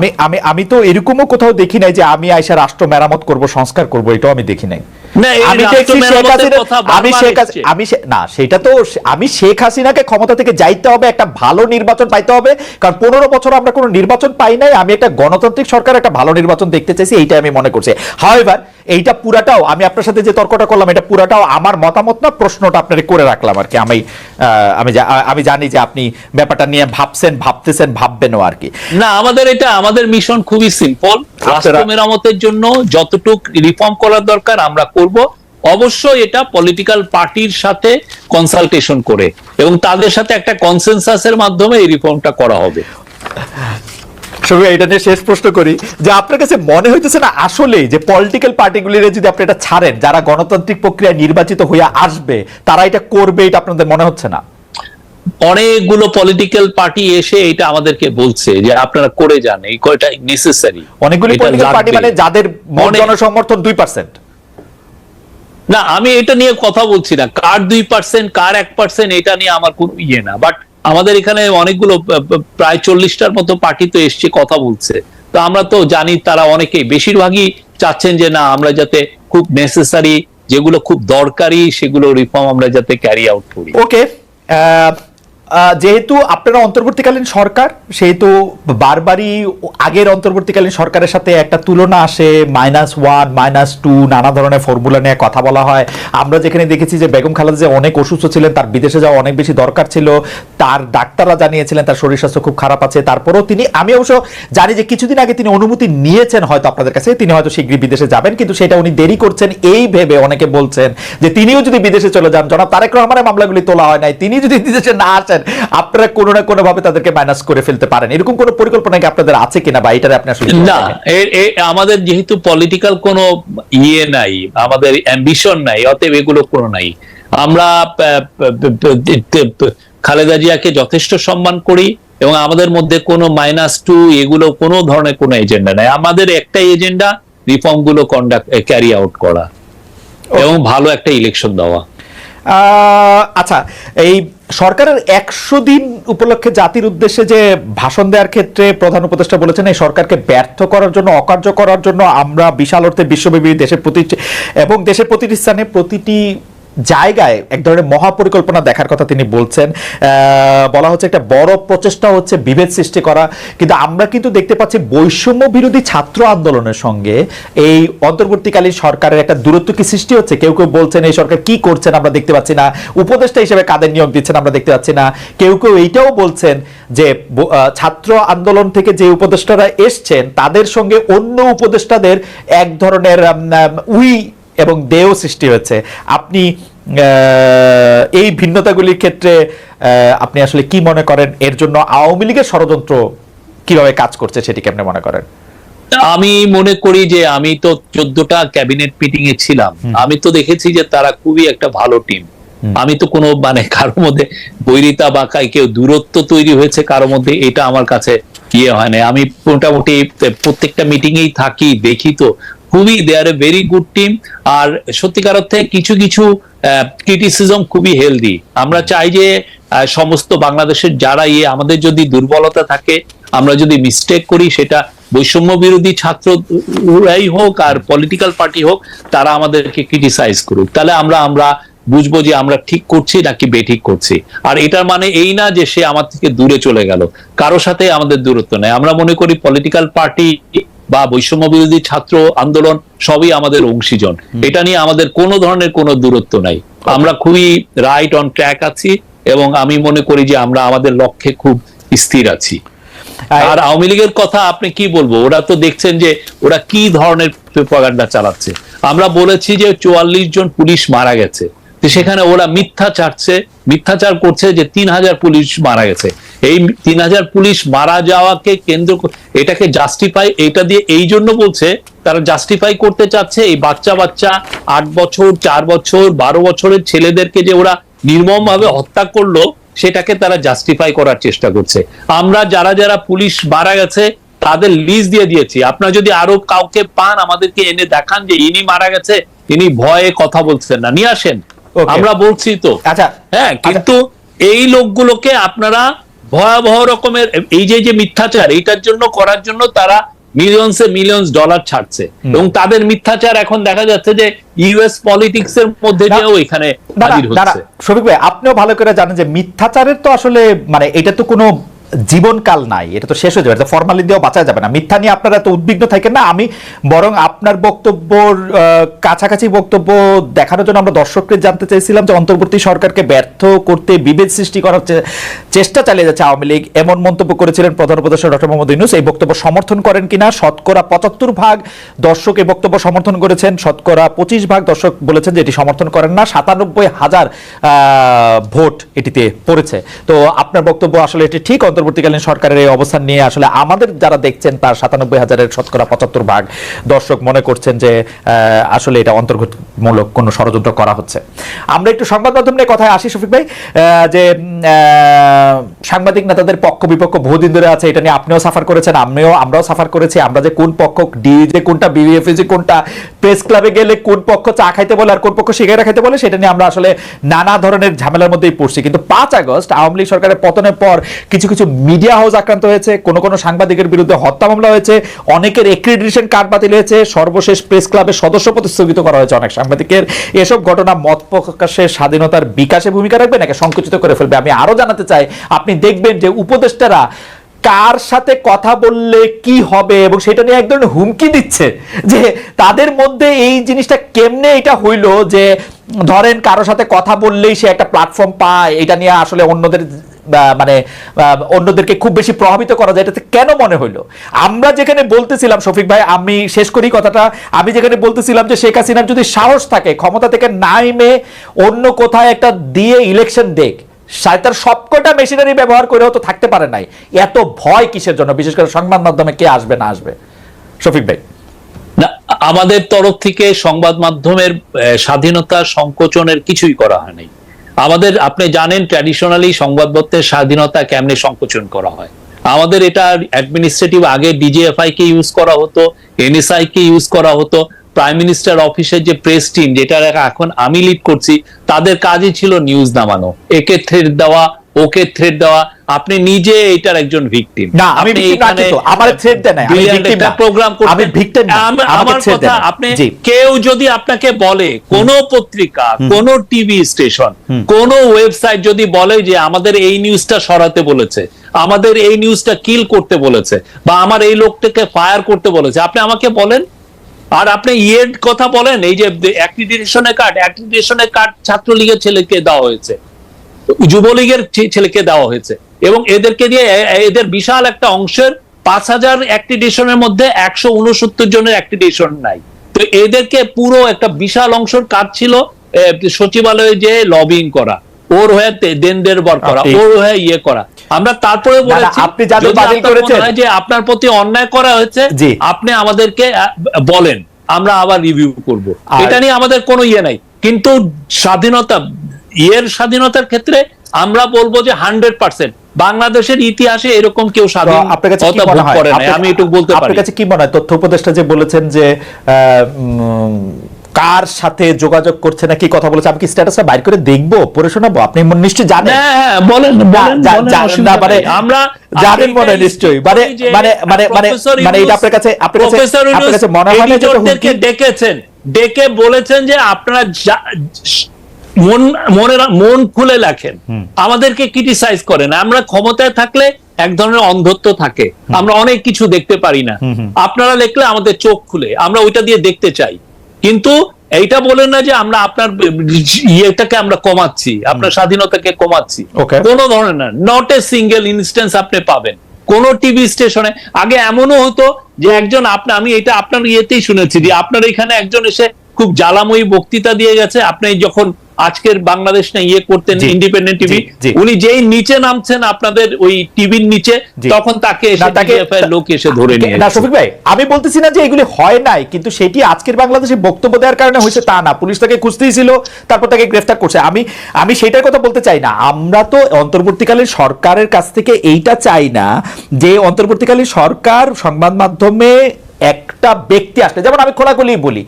আমি আমি আমি তো এরকমও কোথাও দেখি নাই যে আমি আইসা রাষ্ট্র মেরামত করব, সংস্কার করব, এটাও আমি দেখি নাই। আমি রাষ্ট্র দেখছি শেখ মেরামতের হাসিনা কথা আমি বারবার শেখ হাসি- এসছে। আমি শে- না সেটা তো আমি শেখ হাসিনাকে ক্ষমতা থেকে যাইতে হবে একটা ভালো নির্বাচন পাইতে হবে কারণ পনেরো বছর আমরা কোনো নির্বাচন পাই নাই আমি একটা গণতান্ত্রিক সরকার একটা ভালো নির্বাচন দেখতে চাইছি এইটা আমি মনে করছি। হাওয়েভার এইটা পুরাটাও আমি আপনার সাথে যে তর্কটা করলাম এটা পুরাটাও আমার মতামত না প্রশ্নটা আপনার করে রাখলাম আর কি। আমি আমি আমি জানি যে আপনি ব্যাপারটা নিয়ে ভাবছেন ভাবতেছেন ভাববেনও আর কি। না আমাদের এটা আমাদের মিশন খুবই সিম্পল রাষ্ট্র মেরামতের জন্য যতটুক রিফর্ম করার দরকার আমরা করব। অবশ্যই এটা পলিটিক্যাল পার্টির সাথে কনসালটেশন করে এবং তাদের সাথে একটা কনসেনসাসের মাধ্যমে এই রিফর্মটা করা হবে। এটা নিয়ে শেষ প্রশ্ন করি। যে আপনার কাছে মনে হইতেছে না আসলে যে পলিটিক্যাল পার্টিগুলির যদি আপনি এটা ছাড়েন যারা গণতান্ত্রিক প্রক্রিয়া নির্বাচিত হয়ে আসবে তারা এটা করবে এটা আপনাদের মনে হচ্ছে না? অনেকগুলো পলিটিক্যাল পার্টি এসে এটা আমাদেরকে বলছে যে আপনারা করে যান এই কয়টা নেসেসারি অনেকগুলি পলিটিক্যাল পার্টি মানে যাদের জনসমর্থন দুই পার্সেন্ট না, আমি এটা নিয়ে কথা বলছি না। কার দুই পার্সেন্ট কার এক পার্সেন্ট এটা নিয়ে আমার কোনো ইয়ে না। বাট আমাদের এখানে অনেকগুলো প্রায় চল্লিশটার মতো পার্টি তো এসছে, কথা বলছে। তো আমরা তো জানি তারা অনেকেই। বেশিরভাগই চাচ্ছেন যে, না, আমরা যাতে খুব নেসেসারি যেগুলো খুব দরকারি, সেগুলো রিফর্ম আমরা যাতে ক্যারি আউট করি। ওকে যেহেতু আপনারা অন্তর্বর্তীকালীন সরকার, সেহেতু বারবারই আগের অন্তর্বর্তীকালীন সরকারের সাথে একটা তুলনা আসে মাইনাস ওয়ান মাইনাস টু নানা ধরনের ফর্মুলা নিয়ে কথা বলা হয়। আমরা যেখানে দেখেছি যে বেগম খালেদা যে অনেক অসুস্থ ছিলেন, তার বিদেশে যাওয়া অনেক বেশি দরকার ছিল, তার ডাক্তাররা জানিয়েছিলেন তার শরীর স্বাস্থ্য খুব খারাপ আছে, তারপরেও তিনি, আমি অবশ্য জানি যে কিছুদিন আগে তিনি অনুমতি নিয়েছেন হয়তো আপনাদের কাছে, তিনি হয়তো শীঘ্রই বিদেশে যাবেন, কিন্তু সেটা উনি দেরি করছেন এই ভেবে অনেকে বলছেন যে তিনিও যদি বিদেশে চলে যান, জনাব তারেক রহমানের মামলাগুলি তোলা হয় নাই, তিনি যদি বিদেশে না আসেন আপনারা কোনো না কোনো ভাবে তাদেরকে মাইনাস করে ফেলতে পারেন। এরকম কোনো পরিকল্পনা কি আপনাদের আছে কিনা বা এটারে আপনি আসলে না আমাদের যেহেতু পলিটিক্যাল কোনো ইয়ে নাই আমাদের অ্যাম্বিশন নাই অতএব এগুলো কোনো নাই। আমরা খালেদা জিয়াকে যথেষ্ট সম্মান করি এবং আমাদের মধ্যে কোনো মাইনাস টু এগুলো কোনো ধরনের কোনো এজেন্ডা নাই। আমাদের একটাই এজেন্ডা রিফর্মগুলো কন্ডাক্ট ক্যারি আউট করা। এবং ভালো একটা ইলেকশন দেওয়া। আহ, আচ্ছা এই সরকারের একশো দিন উপলক্ষে জাতির উদ্দেশ্যে যে ভাষণ দেওয়ার ক্ষেত্রে প্রধান উপদেষ্টা বলেছেন, এই সরকারকে ব্যর্থ করার জন্য, অকার্য করার জন্য আমরা বিশাল অর্থে বিশ্বব্যাপী দেশের প্রতি এবং দেশের প্রতিটি স্থানে প্রতিটি জায়গায় এক ধরনের মহাপরিকল্পনা দেখার কথা তিনি বলছেন। বলা হচ্ছে একটা বড় প্রচেষ্টা হচ্ছে বিভেদ সৃষ্টি করা। কিন্তু আমরা কিন্তু দেখতে পাচ্ছি বৈষম্য বিরোধী ছাত্র আন্দোলনের সঙ্গে এই অন্তর্বর্তীকালীন সরকারের একটা দূরত্ব কি সৃষ্টি হচ্ছে? কেউ কেউ বলছেন, এই সরকার কি করছেন আমরা দেখতে পাচ্ছি না। উপদেষ্টা হিসেবে কাদের নিয়োগ দিচ্ছেন আমরা দেখতে পাচ্ছি না। কেউ কেউ এইটাও বলছেন যে ছাত্র আন্দোলন থেকে যে উপদেষ্টারা এসছেন, তাদের সঙ্গে অন্য উপদেষ্টাদের এক ধরনের উই এবং দেও সৃষ্টি হয়েছে। আপনি এই ভিন্নতাগুলির ক্ষেত্রে আপনি আসলে কি মনে করেন? এর জন্য আওয়ামী লীগের ষড়যন্ত্র কীভাবে কাজ করছে সেটি কেমনে মনে করেন? আমি মনে করি যে আমি তো চোদ্দটা ক্যাবিনেট মিটিং এ ছিলাম। আমি তো দেখেছি যে তারা খুবই একটা ভালো টিম আমি তো কোনো মানে কারোর মধ্যে বৈরিতা বা কেউ দূরত্ব তৈরি হয়েছে কারোর মধ্যে এটা আমার কাছে ইয়ে হয় না আমি মোটামুটি প্রত্যেকটা মিটিং এই থাকি দেখি তো। খুবই they are a very good team আর সত্যিকার অর্থে কিছু কিছু ক্রিটিসিজম খুবই হেলদি আমরা চাই যে সমস্ত বাংলাদেশের যারা ইয়ে আমাদের যদি দুর্বলতা থাকে, আমরা যদি মিস্টেক করি, সেটা বৈষম্য বিরোধী ছাত্ররাই হোক আর পলিটিক্যাল পার্টি হোক, তারা আমাদেরকে ক্রিটিসাইজ করুক। তাহলে আমরা আমরা বুঝব যে আমরা ঠিক করছি নাকি বেঠিক করছি। আর এটার মানে এই না যে সে আমার থেকে দূরে চলে গেল। কারও সাথে আমাদের দূরত্ব নেই। আমরা মনে করি পলিটিক্যাল পার্টি বা বৈষম্য বিরোধী ছাত্র আন্দোলন সবই আমাদের অংশীজন। এটা নিয়ে আমাদের কোনো ধরনের কোনো দূরত্ব নাই। আমরা খুবই রাইট অন ট্র্যাক আছি এবং আমি মনে করি যে আমরা আমাদের লক্ষ্যে খুব স্থির আছি। আর আওয়ামী লীগের কথা আপনি কি বলব? ওরা তো দেখছেন যে ওরা কি ধরনের প্রপাগান্ডা চালাচ্ছে। আমরা বলেছি যে চুয়াল্লিশ জন পুলিশ মারা গেছে। সেখানে ওরা মিথ্যা চাচ্ছে মিথ্যাচার করছে যে তিন হাজার পুলিশ মারা গেছে। এই তিন হাজার পুলিশ মারা যাওয়াকে কেন্দ্র এটাকে জাস্টিফাই এটা দিয়ে এই জন্য বলছে তারা জাস্টিফাই করতে চাচ্ছে এই বাচ্চা বাচ্চা আট বছর চার বছর বারো বছরের ছেলেদেরকে যে ওরা নির্মম ভাবে হত্যা করল সেটাকে তারা জাস্টিফাই করার চেষ্টা করছে। আমরা যারা যারা পুলিশ মারা গেছে তাদের লিস্ট দিয়ে দিয়েছি। আপনারা যদি আরও কাউকে পান আমাদেরকে এনে দেখান যে ইনি মারা গেছে ইনি ভয়ে কথা বলছেন না। নিয়ে আসেন. আমরা বলছি তো। আচ্ছা। হ্যাঁ কিন্তু এই লোকগুলোকে আপনারা ভয়াবহ রকমের এই যে যে মিথ্যাচার এইটার জন্য করার জন্য তারা মিলিয়নসে মিলিয়নস ডলার ছাড়ছে। এবং তাদের মিথ্যাচার এখন দেখা যাচ্ছে যে ইউএস পলিটিক্স এর মধ্যে দিয়েও এখানে শফিক ভাই আপনিও ভালো করে জানেন যে মিথ্যাচারের তো আসলে মানে এটা তো কোনো জীবনকাল নাই এটা তো শেষ হয়ে যাবে এটা ফরমালি দিয়েও বাঁচা যাবে না। মিথ্যা নিয়ে আপনারা এত উদ্বিগ্ন থাকেন না আমি বরং আপনার বক্তব্যর কাছাকাছি বক্তব্য দেখানোর জন্য আমরা দর্শককে জানতে চাইছিলাম যে অন্তর্বর্তী সরকারকে ব্যর্থ করতে বিভেদ সৃষ্টি করার চেষ্টা চালিয়ে যাচ্ছে আওয়ামী লীগ। এমন মন্তব্য করেছিলেন প্রধান উপদেষ্টা ডক্টর মোহাম্মদ ইউনুস। এই বক্তব্য সমর্থন করেন কিনা? শতকরা পঁচাত্তর ভাগ দর্শক এই বক্তব্য সমর্থন করেছেন। শতকরা পঁচিশ ভাগ দর্শক বলেছেন যে এটি সমর্থন করেন না। সাতানব্বই হাজার ভোট এটিতে পড়েছে। তো আপনার বক্তব্য আসলে এটি ঠিক? অন্তর্বর্তীকালীন সরকারের এই অবস্থান নিয়ে আসলে আমাদের যারা দেখছেন তার সাতানব্বই হাজারের শতকরা পঁচাত্তর ভাগ দর্শক মনে করছেন যে আসলে এটা অন্তর্গতমূলক কোনো ষড়যন্ত্র করা হচ্ছে। আমরা একটু সংবাদ মাধ্যম নিয়ে কথায় আসি, শফিক ভাই যে সাংবাদিক নেতাদের পক্ষ বিপক্ষ বহুদিন ধরে আছে, এটা নিয়ে আপনিও সাফার করেছেন, আমিও, আমরাও সাফার করেছি, আমরা যে কোন পক্ষ ডি যে কোনটা বিএফএ যে কোনটা প্রেস ক্লাবে গেলে কোন পক্ষ চা খাইতে বলে আর কোন পক্ষ সিগারেট খাইতে বলে, সেটা নিয়ে আমরা আসলে নানা ধরনের ঝামেলার মধ্যেই পড়ছি। কিন্তু পাঁচ আগস্ট, আওয়ামী লীগ সরকারের পতনের পর কিছু কিছু মিডিয়া হাউস আক্রান্ত হয়েছে, কোন কোন সাংবাদিকের বিরুদ্ধে হত্যা মামলা হয়েছে, অনেকের এক্রিডিটেশন কার্ড বাতিল হয়েছে, সর্বশেষ প্রেস ক্লাবের সদস্য পদ স্থগিত করা হয়েছে অনেক সাংবাদিকের। এসব ঘটনা মত প্রকাশের স্বাধীনতার বিকাশে ভূমিকা রাখবে নাকি সংকুচিত করে ফেলবে, আমি আরও জানাতে চাই, আপনি দেখবেন যে উপদেষ্টারা কার সাথে কথা বললে কি হবে এবং সেটা নিয়ে এক ধরনের হুমকি দিচ্ছে যে তাদের মধ্যে এই জিনিসটা কেমনে এটা হইল যে ধরেন কারও সাথে কথা বললেই সে একটা প্ল্যাটফর্ম পায়, এটা নিয়ে আসলে অন্যদের মানে অন্যদেরকে খুব বেশি প্রভাবিত করা যায়, এটাতে কেন মনে হইল? আমরা যেখানে বলতেছিলাম, শফিক ভাই, আমি শেষ করি কথাটা, আমি যেখানে বলতেছিলাম যে শেখ হাসিনার যদি সাহস থাকে, ক্ষমতা থেকে নাইমে অন্য কোথায় একটা দিয়ে ইলেকশন দেখ তার সবকটা মেশিনারি ব্যবহার করেও তো থাকতে পারে নাই। এত ভয় কিসের জন্য? বিশেষ করে সংবাদ মাধ্যমে কে আসবে, না আসবে? শফিক ভাই। আমাদের তরফ থেকে সংবাদ মাধ্যমের স্বাধীনতা সংকোচনের কিছুই করা হয়নি আমাদের, আপনি জানেন ট্র্যাডিশনালি সংবাদপত্রের স্বাধীনতা কেমনে সংকোচন করা হয়? আমাদের এটা অ্যাডমিনিস্ট্রেটিভ আগে ডিজিএফআই কে ইউজ করা হতো এনএসআই কে ইউজ করা হতো প্রাইম মিনিস্টার অফিসের যে প্রেস টিম যেটা এখন আমি লিড করছি তাদের কাজই ছিল নিউজ নামানো। একে থ্রেড দেওয়া ওকে থ্রেড দেওয়া। আপনি নিজে এটার একজন ভিকটিম না, আমি victim না কিন্তু, আমার threat দেয় আমি victim না। প্রোগ্রাম আমি victim না, আমার কথা আপনি কেউ যদি আপনাকে বলে কোন পত্রিকা কোন টিভি স্টেশন কোন ওয়েবসাইট যদি বলে যে আমাদের এই নিউজটা সরাতে বলেছে আমাদের এই নিউজটা কিল করতে বলেছে বা আমার এই লোকটাকে ফায়ার করতে বলেছে আপনি আমাকে বলেন? আর আপনি ইয়ের কথা বলেন এই যে অ্যাক্রিডিটেশনের কার্ড অ্যাক্রিডিটেশনের কার্ড ছাত্রলীগের ছেলেকে দেওয়া হয়েছে। যুবলীগের ছেলেকে দেওয়া হয়েছে। এবং এদেরকে দিয়ে এদের বিশাল একটা অংশের পাঁচ হাজার অ্যাক্টিডেশনের মধ্যে একশো উনসত্তর জনের অ্যাক্টিডেশন নাই। তো এদেরকে পুরো একটা বিশাল অংশের কাজ ছিল সচিবালয়ে যে লবিং করা ওর হয়ে দেনদের বর করা ওর হয়ে ইয়ে করা। আমরা তারপরে বলেছি আপনি যাদের বাতিল করেছেন- যে আপনার প্রতি অন্যায় করা হয়েছে। আপনি আমাদেরকে বলেন আমরা আবার রিভিউ করব। এটা নিয়ে আমাদের কোনো ইয়ে নাই। কিন্তু স্বাধীনতা ইয়ের স্বাধীনতার ক্ষেত্রে আমরা বলব যে হান্ড্রেড পার্সেন্ট বাংলাদেশের ইতিহাসে এরকম কেউ স্বাধীন আপনার কাছে কি মনে হয়? আমি একটু বলতে পারি। আপনার কাছে কি মনে হয়? তথ্য উপদেষ্টা যে বলেছেন যে কার সাথে যোগাযোগ করছে না কি কথা বলেছে আমি কি স্ট্যাটাসটা বাইর করে দেখব পড়ে শোনাবো? আপনি নিশ্চয়ই জানেন। হ্যাঁ হ্যাঁ বলেন বলেন মানে আমরা জানেন মনে নিশ্চয়ই। মানে- মানে- মানে- মানে- মানে এটা আপনার কাছে- আপনার কাছে- আপনার কাছে মনে হয় না যে হুমকি? ডেকেছেন। ডেকে বলেছেন যে আপনারা মন মনে মন খুলে লেখেন। আমাদেরকে ক্রিটিসাইজ করেন। আমরা ক্ষমতায় থাকলে এক ধরনের অন্ধত্ব থাকে। আমরা অনেক কিছু দেখতে পারি না। আপনারা লিখলে আমাদের চোখ খুলে। আমরা ওইটা দিয়ে দেখতে চাই। কিন্তু এইটা বলেন না যে আমরা আপনার ইয়েটাকে আমরা কমাচ্ছি আপনার স্বাধীনতাকে কমাচ্ছি. কোন ধরনের না নট এ সিঙ্গেল ইনস্টেন্স আপনি পাবেন। কোন টিভি স্টেশনে আগে এমনও হতো যে একজন আপনার আমি এটা আপনার ইয়েতেই শুনেছি যে আপনার এখানে একজন এসে খুব জ্বালাময়ী বক্তৃতা দিয়ে গেছে আপনি যখন আজকের বাংলাদেশ না ইয়ে করতেন ইন্ডিপেন্ডেন্ট টিভি। উনি যেই নিচে নামছেন আপনাদের ওই টিভির নিচে তখন তাকে তাকে- লোক এসে ধরে নিয়ে না শফিক ভাই আমি বলতেছি না যে এগুলি হয় নাই কিন্তু সেটি আজকের বাংলাদেশে বক্তব্য দেওয়ার কারণে হয়েছে তা না। পুলিশ তাকে খুঁজতেই ছিল তারপর তাকে গ্রেফতার করছে। আমি আমি সেটার কথা বলতে চাই না। আমরা তো অন্তর্বর্তীকালীন সরকারের কাছ থেকে এইটা চাই না যে অন্তর্বর্তীকালীন সরকার সংবাদ মাধ্যমে একটা ব্যক্তি আসলে যেমন আমি খোলাখুলি বলি।